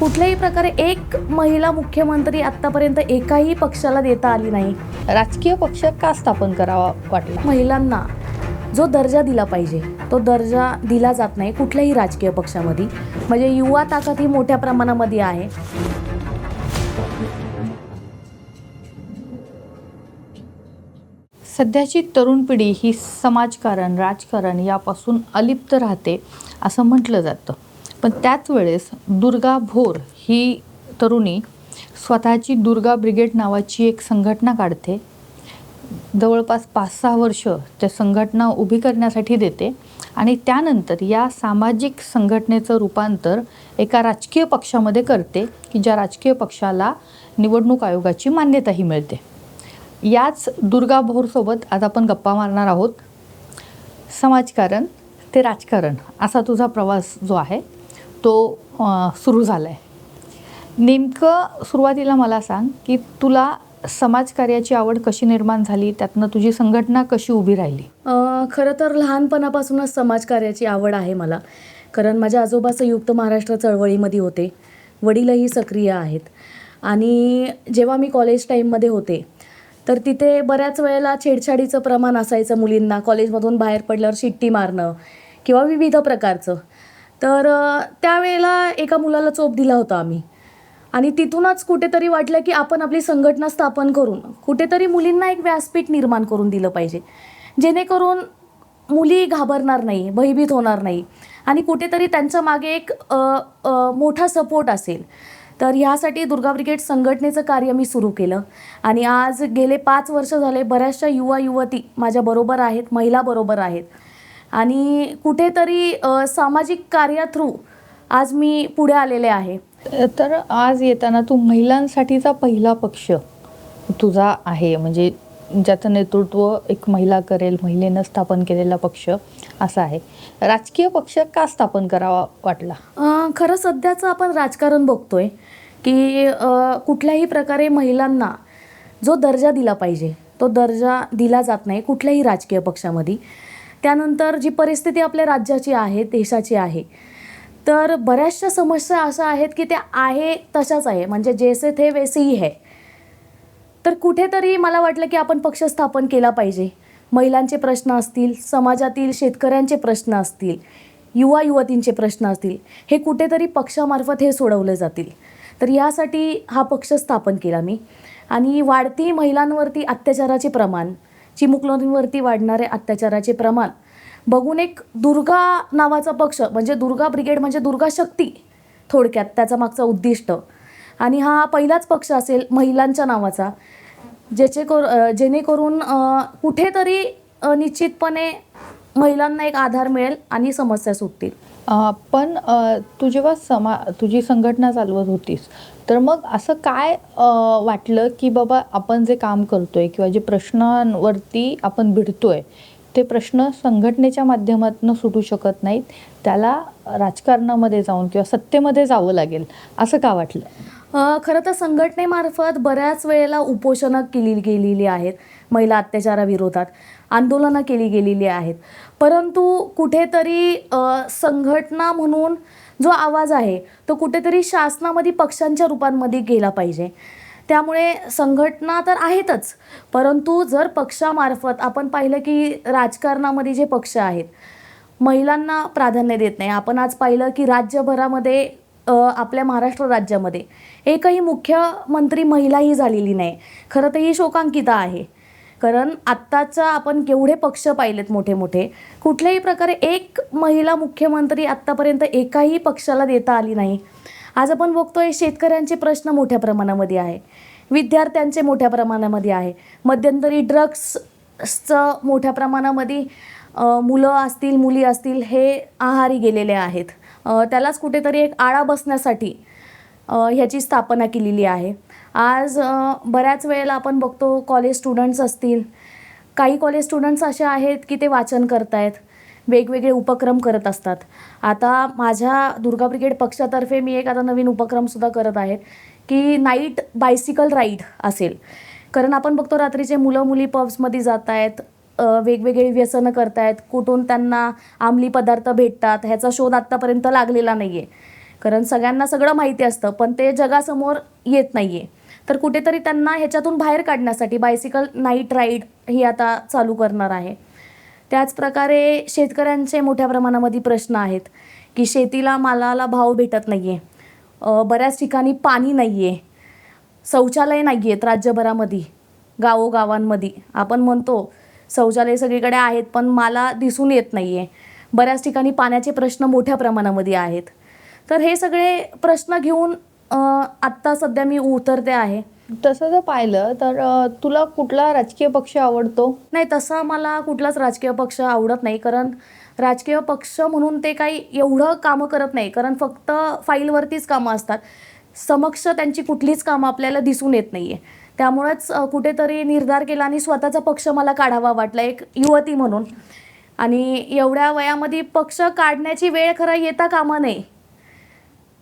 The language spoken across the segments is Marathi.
कुठल्याही प्रकारे एक महिला मुख्यमंत्री आत्तापर्यंत एकाही पक्षाला देता आली नाही. राजकीय पक्ष का स्थापन करावा वाटला? महिलांना जो दर्जा दिला पाहिजे तो दर्जा दिला जात नाही कुठल्याही राजकीय पक्षामध्ये. म्हणजे युवा ताकद ही मोठ्या प्रमाणामध्ये आहे. सध्याची तरुण पिढी ही समाजकारण राजकारण यापासून अलिप्त राहते असं म्हटलं जातं. पण त्याच वेळेस दुर्गा भोर ही तरुणी स्वतःची दुर्गा ब्रिगेड नावाची एक संघटना काढते. जवळपास पाच सहा वर्ष त्या संघटना उभी करण्यासाठी देते आणि त्यानंतर या सामाजिक संघटनेचं रूपांतर एका राजकीय पक्षामध्ये करते की ज्या राजकीय पक्षाला निवडणूक आयोगाची मान्यताही मिळते. याच दुर्गा भोरसोबत आज आपण गप्पा मारणार आहोत. समाजकारण ते राजकारण असा तुझा प्रवास जो आहे तो सुरू झाला आहे नेमकं सुरुवातीला मला सांग की तुला समाजकार्याची आवड कशी निर्माण झाली? त्यातनं तुझी संघटना कशी उभी राहिली? खरं तर लहानपणापासूनच समाजकार्याची आवड आहे मला. कारण माझ्या आजोबा संयुक्त महाराष्ट्र चळवळीमध्ये होते. वडीलही सक्रिय आहेत. आणि जेव्हा मी कॉलेज टाईममध्ये होते तर तिथे बऱ्याच वेळेला छेडछाडीचं प्रमाण असायचं मुलींना. कॉलेजमधून बाहेर पडल्यावर शिट्टी मारणं किंवा विविध प्रकारचं. तर त्यावेळेला एका मुलाला चोप दिला होता आम्ही. आणि तिथूनच कुठेतरी वाटलं की आपण आपली संघटना स्थापन करून कुठेतरी मुलींना एक व्यासपीठ निर्माण करून दिलं पाहिजे. जेणेकरून मुली घाबरणार नाही भयभीत होणार नाही. आणि कुठेतरी त्यांच्या मागे एक आ, आ, मोठा सपोर्ट असेल. तर ह्यासाठी दुर्गा ब्रिगेड संघटनेचं कार्य मी सुरू केलं. आणि आज गेले पाच वर्ष झाले बऱ्याचशा युवा युवती माझ्याबरोबर आहेत महिला बरोबर आहेत. आणि कुठेतरी सामाजिक कार्या थ्रू आज मी पुढे आलेले आहे. तर आज येताना तू महिलांसाठीचा पहिला पक्ष तुझा आहे. म्हणजे ज्याचं नेतृत्व एक महिला करेल महिलेनं स्थापन केलेला पक्ष असा आहे. राजकीय पक्ष का स्थापन करावा वाटला? खरं सध्याचं आपण राजकारण बघतोय की कुठल्याही प्रकारे महिलांना जो दर्जा दिला पाहिजे तो दर्जा दिला जात नाही कुठल्याही राजकीय पक्षामध्ये. त्यानंतर जी परिस्थिती आपल्या राज्याची आहे देशाची आहे तर बऱ्याचशा समस्या अशा आहेत की त्या आहे तशाच आहे. म्हणजे जैसे थे वैसेही आहे है. तर कुठेतरी मला वाटलं की आपण पक्ष स्थापन केला पाहिजे. महिलांचे प्रश्न असतील समाजातील शेतकऱ्यांचे प्रश्न असतील युवा युवतींचे प्रश्न असतील हे कुठेतरी पक्षामार्फत हे सोडवले जातील. तर यासाठी हा पक्ष स्थापन केला मी. आणि वाढती महिलांवरती अत्याचाराचे प्रमाण चिमुकल्यांवरती वाढणारे अत्याचाराचे प्रमाण. बघून एक दुर्गा नावाचा पक्ष म्हणजे दुर्गा ब्रिगेड म्हणजे दुर्गा शक्ती थोडक्यात त्याचा मागचा उद्दिष्ट. आणि हा पहिलाच पक्ष असेल महिलांच्या नावाचा ज्याचे कर जेणेकरून कुठेतरी निश्चितपणे महिलांना एक आधार मिळेल आणि समस्या सुटतील. पण तू जेव्हा समा तुझी संघटना चालवत होतीस तर मग असं काय वाटलं की बाबा आपण जे काम करतोय किंवा जे प्रश्नांवरती आपण भिडतोय ते प्रश्न संघटनेच्या माध्यमातून सुटू शकत नाहीत त्याला राजकारणामध्ये जाऊन किंवा सत्तेमध्ये जावं लागेल असं का वाटलं? खरं तर संघटनेमार्फत बऱ्याच वेळेला उपोषणं केली गेलेली आहेत महिला अत्याचाराविरोधात. आंदोलनं केली गेलेली आहेत. परंतु कुठेतरी संघटना म्हणून जो आवाज आहे तो कुठेतरी शासनामध्ये पक्षांच्या रूपांमध्ये गेला पाहिजे. त्यामुळे संघटना तर आहेतच. परंतु जर पक्षामार्फत आपण पाहिलं की राजकारणामध्ये जे पक्ष आहेत महिलांना प्राधान्य देत नाही. आपण आज पाहिलं की राज्यभरामध्ये आपल्या महाराष्ट्र राज्यामध्ये एकही मुख्यमंत्री महिलाही झालेली नाही. खरं तर ही शोकांकिता आहे. कारण आत्ताचा आपण केवढे पक्ष पाहिलेत मोठे मोठे कुठल्याही प्रकारे एक महिला मुख्यमंत्री आत्तापर्यंत एकाही पक्षाला देता आली नाही. आज आपण बघतोय शेतकऱ्यांचे प्रश्न मोठ्या प्रमाणामध्ये आहे. विद्यार्थ्यांचे मोठ्या प्रमाणामध्ये आहे. मध्यंतरी ड्रग्सचं मोठ्या प्रमाणामध्ये मुलं असतील मुली असतील हे आहारी गेलेले आहेत. त्यालाच कुठेतरी एक आळा बसण्यासाठी ह्याची स्थापना केलेली आहे. आज बऱ्याच वेळेला आपण बघतो कॉलेज स्टुडंट्स असतील. काही कॉलेज स्टुडंट्स असे आहेत की ते वाचन करतायत. वेगवेगळे उपक्रम करत असतात. आता माझ्या दुर्गा ब्रिगेड पक्षातर्फे मी एक आता नवीन उपक्रमसुद्धा करत आहेत की नाईट बायसिकल राईड असेल. कारण आपण बघतो रात्रीचे मुलं मुली पब्समध्ये जात आहेत वेगवेगळी व्यसनं करतायत कुठून त्यांना आमली पदार्थ भेटतात ह्याचा शोध आत्तापर्यंत लागलेला नाही आहे कारण सगळ्यांना सगळं माहिती असतं पण ते जगासमोर येत नाही आहे तर कुठेतरी त्यांना ह्याच्यातून बाहेर काढण्यासाठी बायसिकल नाईट राईड ही आता चालू करणार आहे. त्याचप्रकारे शेतकऱ्यांचे मोठ्या प्रमाणामध्ये प्रश्न आहेत की शेतीला मालाला भाव भेटत नाही आहे बऱ्याच ठिकाणी पाणी नाही आहे शौचालय नाही आहेत राज्यभरामध्ये गावोगावांमध्ये. आपण म्हणतो शौचालय सगळीकडे आहेत पण मला दिसून येत नाही आहे बऱ्याच ठिकाणी पाण्याचे प्रश्न मोठ्या प्रमाणामध्ये आहेत. तर हे सगळे प्रश्न घेऊन आत्ता सध्या मी उतरते आहे. तसं जर पाहिलं तर तुला कुठला राजकीय पक्ष आवडतो? नाही तसं मला कुठलाच राजकीय पक्ष आवडत नाही. कारण राजकीय पक्ष म्हणून ते काही एवढं कामं करत नाही. कारण फक्त फाईलवरतीच कामं असतात. समक्ष त्यांची कुठलीच कामं आपल्याला दिसून येत नाही आहे त्यामुळंच कुठेतरी निर्धार केला आणि स्वतःचा पक्ष मला काढावा वाटला एक युवती म्हणून. आणि एवढ्या वयामध्ये पक्ष काढण्याची वेळ खरं येता कामा नये.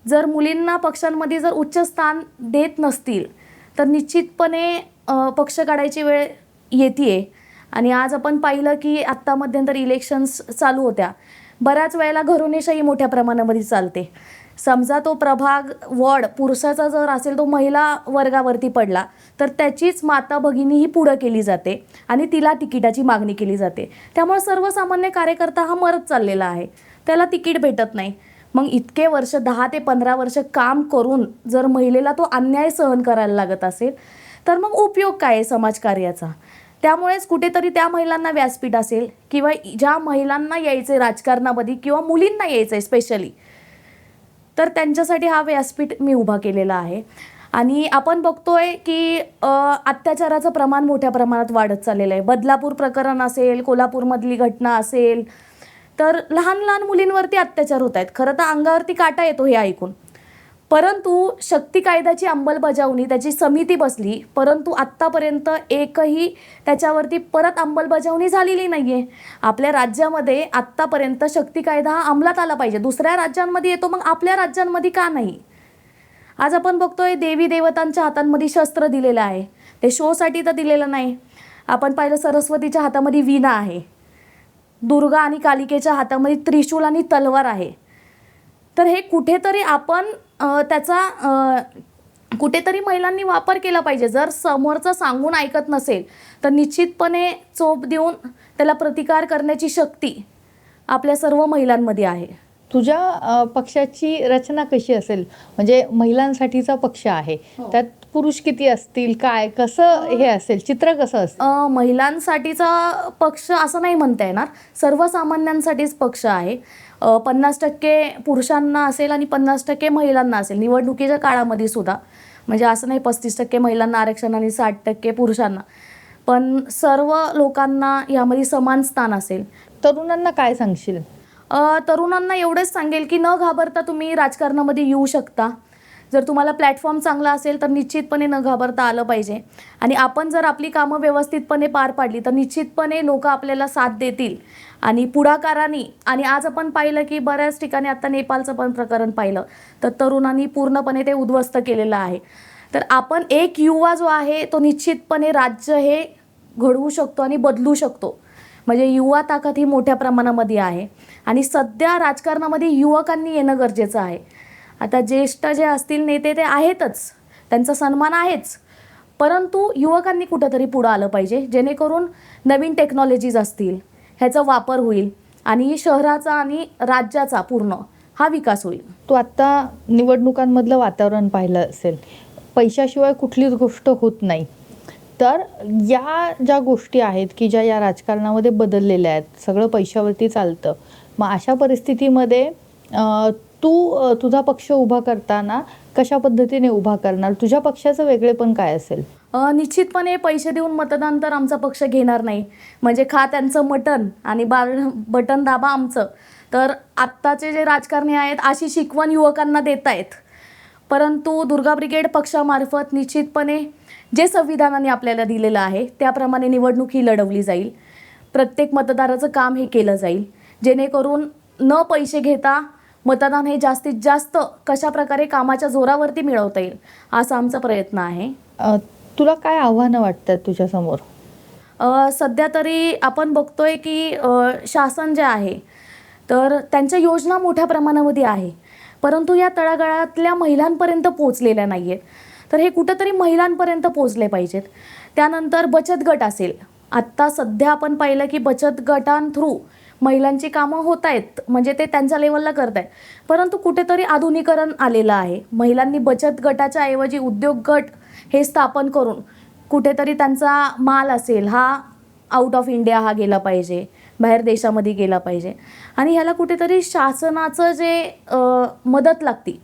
जर मुलींना पक्षांमध्ये जर उच्च स्थान देत नसतील तर निश्चितपणे पक्ष काढायची वेळ येते आणि आज आपण पाहिलं की आत्ता मध्यंतरी इलेक्शन्स चालू होत्या. बऱ्याच वेळेला घरोनेशाही मोठ्या प्रमाणामध्ये चालते. समजा तो प्रभाग वॉर्ड पुरुषाचा जर असेल तो महिला वर्गावरती पडला तर त्याचीच माता भगिनी ही पुढं केली जाते आणि तिला तिकिटाची मागणी केली जाते. त्यामुळे सर्वसामान्य कार्यकर्ता हा मरत चाललेला आहे. त्याला तिकीट भेटत नाही. मग इतके वर्ष दहा ते पंधरा वर्ष काम करून जर महिलेला तो अन्याय सहन करायला लागत असेल तर मग उपयोग काय आहे समाजकार्याचा? त्यामुळेच कुठेतरी त्या महिलांना व्यासपीठ असेल किंवा ज्या महिलांना यायचं आहे राजकारणामध्ये किंवा मुलींना यायचं आहे स्पेशली तर त्यांच्यासाठी हा व्यासपीठ मी उभा केलेला आहे. आणि आपण बघतोय की अत्याचाराचं प्रमाण मोठ्या प्रमाणात वाढत चाललेलं आहे. बदलापूर प्रकरण असेल कोल्हापूरमधली घटना असेल तर लहान लहान मुलींवरती अत्याचार होत आहेत. खरं तर अंगावरती काटा येतो हे ऐकून. परंतु शक्ती कायद्याची अंमलबजावणी त्याची समिती बसली परंतु आत्तापर्यंत एकही त्याच्यावरती परत अंमलबजावणी झालेली नाही आहे आपल्या राज्यामध्ये आत्तापर्यंत शक्ती कायदा हा अंमलात आला पाहिजे. दुसऱ्या राज्यांमध्ये येतो मग आपल्या राज्यांमध्ये का नाही? आज आपण बघतोय देवी देवतांच्या हातांमध्ये शस्त्र दिलेलं आहे. ते शोसाठी तर दिलेलं नाही. आपण पाहिलं सरस्वतीच्या हातामध्ये वीणा आहे. दुर्गा आणि कालिकेच्या हातामध्ये त्रिशूल आणि तलवार आहे. तर हे कुठेतरी आपण त्याचा कुठेतरी महिलांनी वापर केला पाहिजे. जर समोरचं सांगून ऐकत नसेल तर निश्चितपणे चोप देऊन त्याला प्रतिकार करण्याची शक्ती आपल्या सर्व महिलांमध्ये आहे. तुझ्या पक्षाची रचना कशी असेल? म्हणजे महिलांसाठीचा पक्ष आहे. त्यात पुरुष किती असतील काय कसं हे असेल चित्र कसं असेल? अ, महिलांसाठीचा पक्ष असं नाही म्हणता येणार. सर्वसामान्यांसाठीच पक्ष आहे. अ, पन्नास टक्के पुरुषांना असेल आणि पन्नास टक्के महिलांना असेल. निवडणुकीच्या काळामध्ये सुद्धा. म्हणजे असं नाही पस्तीस टक्के महिलांना आरक्षण आणि साठ टक्के पुरुषांना. पण सर्व लोकांना यामध्ये समान स्थान असेल. तरुणांना काय सांगशील? अ, तरुणांना एवढंच सांगेल की न घाबरता तुम्ही राजकारणामध्ये येऊ शकता. जर तुम्हाला प्लॅटफॉर्म चांगला असेल तर निश्चितपणे न घाबरता आलं पाहिजे. आणि आपण जर आपली कामं व्यवस्थितपणे पार पाडली तर निश्चितपणे लोक आपल्याला साथ देतील. आणि पुढाकाराने आणि आज आपण पाहिलं की बऱ्याच ठिकाणी आता नेपाळचं पण प्रकरण पाहिलं तर तरुणांनी पूर्णपणे ते उद्ध्वस्त केलेलं आहे. तर आपण एक युवा जो आहे तो निश्चितपणे राज्य हे घडवू शकतो आणि बदलू शकतो. म्हणजे युवा ताकद ही मोठ्या प्रमाणामध्ये आहे. आणि सध्या राजकारणामध्ये युवकांनी येणं गरजेचं आहे. आता ज्येष्ठ जे असतील नेते ते आहेतच. त्यांचा सन्मान आहेच. परंतु युवकांनी कुठंतरी पुढं आलं पाहिजे. जेणेकरून नवीन टेक्नॉलॉजीज असतील ह्याचा वापर होईल आणि शहराचा आणि राज्याचा पूर्ण हा विकास होईल. तू आत्ता निवडणुकांमधलं वातावरण पाहिलं असेल. पैशाशिवाय कुठलीच गोष्ट होत नाही. तर या ज्या गोष्टी आहेत की ज्या या राजकारणामध्ये बदललेल्या आहेत सगळं पैशावरती चालतं. मग अशा परिस्थितीमध्ये तू तुझा पक्ष उभा करताना कशा पद्धतीने उभा करणार? तुझ्या पक्षाचं वेगळेपण काय असेल? निश्चितपणे पैसे देऊन मतदान तर आमचा पक्ष घेणार नाही. म्हणजे खा त्यांचं मटन आणि बार बटन दाबा आमचं. तर आत्ताचे जे राजकारणी आहेत अशी शिकवण युवकांना देत आहेत परंतु दुर्गा ब्रिगेड पक्षामार्फत निश्चितपणे जे संविधानाने आपल्याला दिलेलं आहे त्याप्रमाणे निवडणूक ही लढवली जाईल. प्रत्येक मतदाराचं काम हे केलं जाईल. जेणेकरून न पैसे घेता मतदान हे जास्तीत जास्त कशा प्रकारे कामाच्या जोरावरती मिळवता येईल असा आमचा प्रयत्न आहे. तुला काय आव्हानं वाटतात तुझ्यासमोर सध्या तरी आपण बघतोय की शासन जे आहे तर त्यांच्या योजना मोठ्या प्रमाणामध्ये आहे परंतु या तळागाळातल्या महिलांपर्यंत पोहोचलेल्या नाही आहेत तर हे कुठंतरी महिलांपर्यंत पोहोचले पाहिजेत. त्यानंतर बचत गट असेल. आत्ता सध्या आपण पाहिलं की बचत गटांथ्रू महिलांची कामं होत आहेत म्हणजे ते त्यांच्या लेवलला करत आहेत परंतु कुठेतरी आधुनिकरण आलेलं आहे. महिलांनी बचत गटाच्या ऐवजी उद्योग गट हे स्थापन करून कुठेतरी त्यांचा माल असेल हा आउट ऑफ इंडिया हा गेला पाहिजे बाहेर देशामध्ये गेला पाहिजे. आणि ह्याला कुठेतरी शासनाचं जे मदत लागती.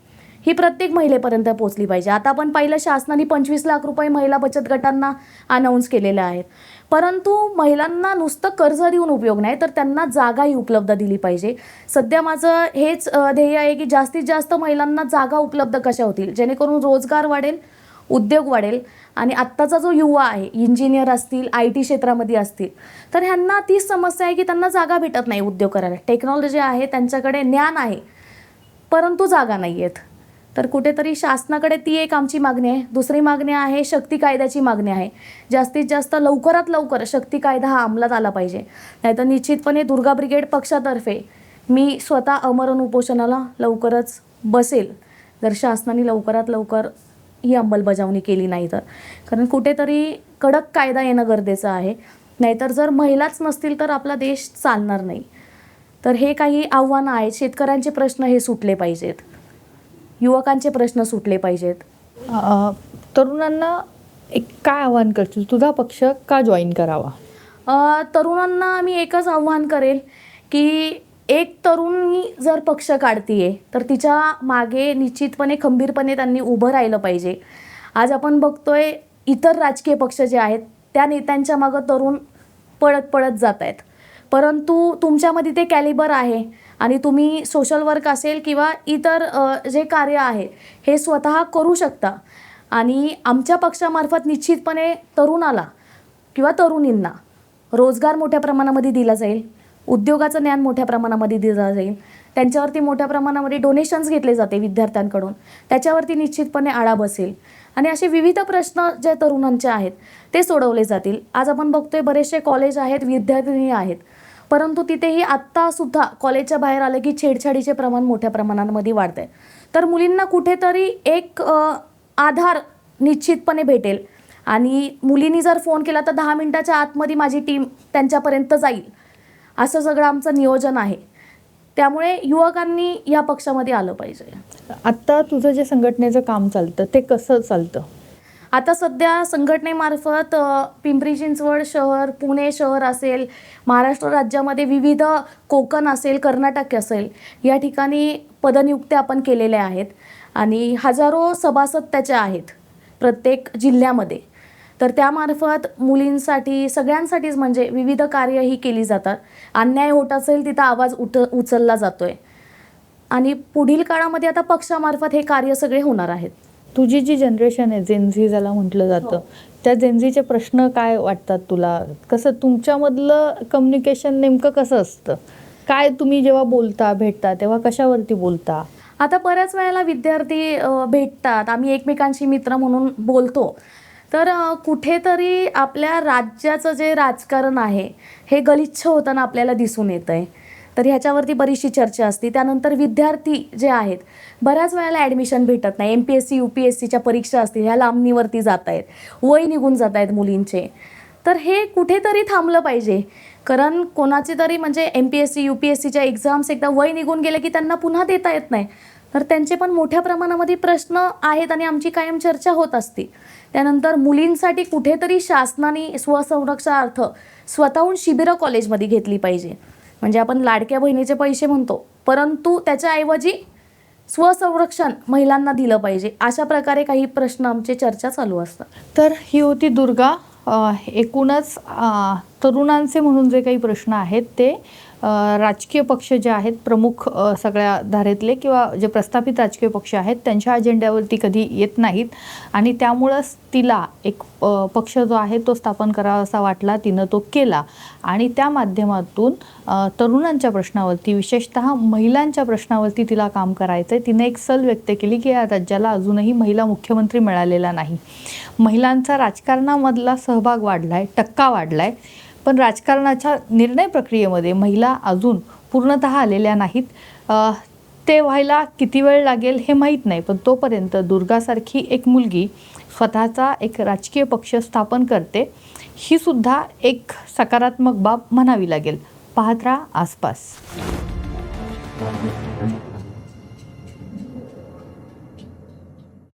ही प्रत्येक महिलेपर्यंत पोहोचली पाहिजे. आता आपण पाहिलं शासनाने पंचवीस लाख रुपये महिला बचत गटांना अनाऊन्स केलेले आहेत. परंतु महिलांना नुसतं कर्ज देऊन उपयोग नाही तर त्यांना जागाही उपलब्ध दिली पाहिजे. सध्या माझं हेच ध्येय आहे की जास्तीत जास्त महिलांना जागा उपलब्ध कशा होतील? जेणेकरून रोजगार वाढेल उद्योग वाढेल आणि आत्ताचा जो युवा आहे इंजिनियर असतील आय टी क्षेत्रामध्ये असतील तर ह्यांना तीच समस्या आहे की त्यांना जागा भेटत नाही उद्योग करायला टेक्नॉलॉजी आहे त्यांच्याकडे ज्ञान आहे परंतु जागा नाही आहेत तर कुठेतरी शासनाकडे ती एक आमची मागणी आहे. दुसरी मागणी आहे शक्ती कायद्याची मागणी आहे. जास्तीत जास्त लवकरात लवकर शक्ती कायदा हा अंमलात आला पाहिजे. नाहीतर निश्चितपणे दुर्गा ब्रिगेड पक्षातर्फे मी स्वतः अमरण उपोषणाला लवकरच बसेल. जर शासनाने लवकरात लवकर ही अंमलबजावणी केली नाही तर. कारण कुठेतरी कडक कायदा येणं गरजेचं आहे. नाहीतर जर महिलाच नसतील तर आपला देश चालणार नाही. तर हे काही आव्हानं आहेत. शेतकऱ्यांचे प्रश्न हे सुटले पाहिजेत. युवकांचे प्रश्न सुटले पाहिजेत. तरुणांना एक काय आवाहन करशील? तुझा पक्ष का जॉईन करावा? तरुणांना मी एकच आव्हान करेल की एक तरुणी जर पक्ष काढतीये तर तिच्यामागे निश्चितपणे खंबीरपणे त्यांनी उभं राहिलं पाहिजे. आज आपण बघतोय इतर राजकीय पक्ष जे आहेत त्या नेत्यांच्या मागं तरुण पळत पळत जात आहेत परंतु तुमच्यामध्ये ते कॅलिबर आहे. आणि तुम्ही सोशल वर्क असेल किंवा इतर जे कार्य आहे हे स्वतः करू शकता. आणि आमच्या पक्षामार्फत निश्चितपणे तरुणाला किंवा तरुणींना रोजगार मोठ्या प्रमाणामध्ये दिला जाईल उद्योगाचं ज्ञान मोठ्या प्रमाणामध्ये दिलं जाईल त्यांच्यावरती मोठ्या प्रमाणामध्ये डोनेशन्स घेतले जाते विद्यार्थ्यांकडून त्याच्यावरती निश्चितपणे आळा बसेल. आणि असे विविध प्रश्न जे तरुणांचे आहेत ते सोडवले जातील. आज आपण बघतोय बरेचसे कॉलेज आहेत विद्यार्थिनी आहेत. परंतु तिथेही आत्तासुद्धा कॉलेजच्या बाहेर आलं की छेडछाडीचे प्रमाण मोठ्या प्रमाणामध्ये वाढतं आहे तर मुलींना कुठेतरी एक आधार निश्चितपणे भेटेल. आणि मुलींनी जर फोन केला तर दहा मिनटाच्या आतमध्ये माझी टीम त्यांच्यापर्यंत जाईल. असं सगळं आमचं नियोजन आहे. त्यामुळे युवकांनी या पक्षामध्ये आलं पाहिजे. आत्ता तुझं जे संघटनेचं काम चालतं ते कसं चालतं? आता सध्या संघटनेमार्फत पिंपरी चिंचवड शहर पुणे शहर असेल महाराष्ट्र राज्यामध्ये विविध कोकण असेल कर्नाटक असेल या ठिकाणी पदनियुक्त्या आपण केलेल्या आहेत. आणि हजारो सभासद त्याच्या आहेत प्रत्येक जिल्ह्यामध्ये. तर त्यामार्फत मुलींसाठी सगळ्यांसाठीच म्हणजे विविध कार्य ही केली जातात. अन्याय होत असेल तिथं आवाज उठ उचलला जातो आहे आणि पुढील काळामध्ये आता पक्षामार्फत हे कार्य सगळे होणार आहेत. तुझी जी जनरेशन आहे जेनझी ज्याला म्हटलं जातं त्या जेनझीचे प्रश्न काय वाटतात तुला? कसं तुमच्यामधलं कम्युनिकेशन नेमकं कसं असतं? काय तुम्ही जेव्हा बोलता भेटता तेव्हा कशावरती बोलता? आता बऱ्याच वेळेला विद्यार्थी भेटतात. आम्ही एकमेकांशी मित्र म्हणून बोलतो. तर कुठेतरी आपल्या राज्याचं जे राजकारण आहे हे गलिच्छ होताना आपल्याला दिसून येतं आहे तर ह्याच्यावरती बरीचशी चर्चा असते. त्यानंतर विद्यार्थी जे आहेत बऱ्याच वेळेला ॲडमिशन भेटत नाही. M P S C U P S सीच्या परीक्षा असतील ह्या लांबणीवरती जात आहेत. वय निघून जात आहेत मुलींचे. तर हे कुठेतरी थांबलं पाहिजे. कारण कोणाचे तरी म्हणजे M P S C U P S सीच्या एक्झाम्स एकदा वय निघून गेले की त्यांना पुन्हा देता येत नाही. तर त्यांचे पण मोठ्या प्रमाणामध्ये प्रश्न आहेत आणि आमची कायम चर्चा होत असते. त्यानंतर मुलींसाठी कुठेतरी शासनाने स्वसंरक्षणार्थ स्वतःहून शिबिरं कॉलेजमध्ये घेतली पाहिजे. म्हणजे आपण लाडक्या बहिणीचे पैसे म्हणतो परंतु त्याच्याऐवजी स्वसंरक्षण महिलांना दिलं पाहिजे अशा प्रकारे काही प्रश्न आमचे चर्चा चालू असतात. तर ही होती दुर्गा. एकूणच तरुणांचे म्हणून जे काही प्रश्न आहेत ते राजकीय पक्ष जे आहेत प्रमुख सगळ्या धारेतले किंवा जे प्रस्थापित राजकीय पक्ष आहेत त्यांच्या अजेंड्यावरती कधी येत नाहीत. आणि त्यामुळंच तिला एक पक्ष जो आहे तो स्थापन करावा असा वाटला तिनं तो केला. आणि त्या माध्यमातून तरुणांच्या प्रश्नावरती विशेषतः महिलांच्या प्रश्नावरती तिला काम करायचं आहे तिने एक सल व्यक्त केली की या राज्याला अजूनही महिला मुख्यमंत्री मिळालेला नाही. महिलांचा राजकारणामधला सहभाग वाढला आहे टक्का वाढला आहे पण राजकारणाच्या निर्णय प्रक्रियेमध्ये महिला अजून पूर्णतः आलेल्या नाहीत. ते व्हायला किती वेळ लागेल हे माहीत नाही पण तोपर्यंत दुर्गासारखी एक मुलगी स्वतःचा एक राजकीय पक्ष स्थापन करते ही सुद्धा एक सकारात्मक बाब म्हणावी लागेल. पाहत राहा आसपास.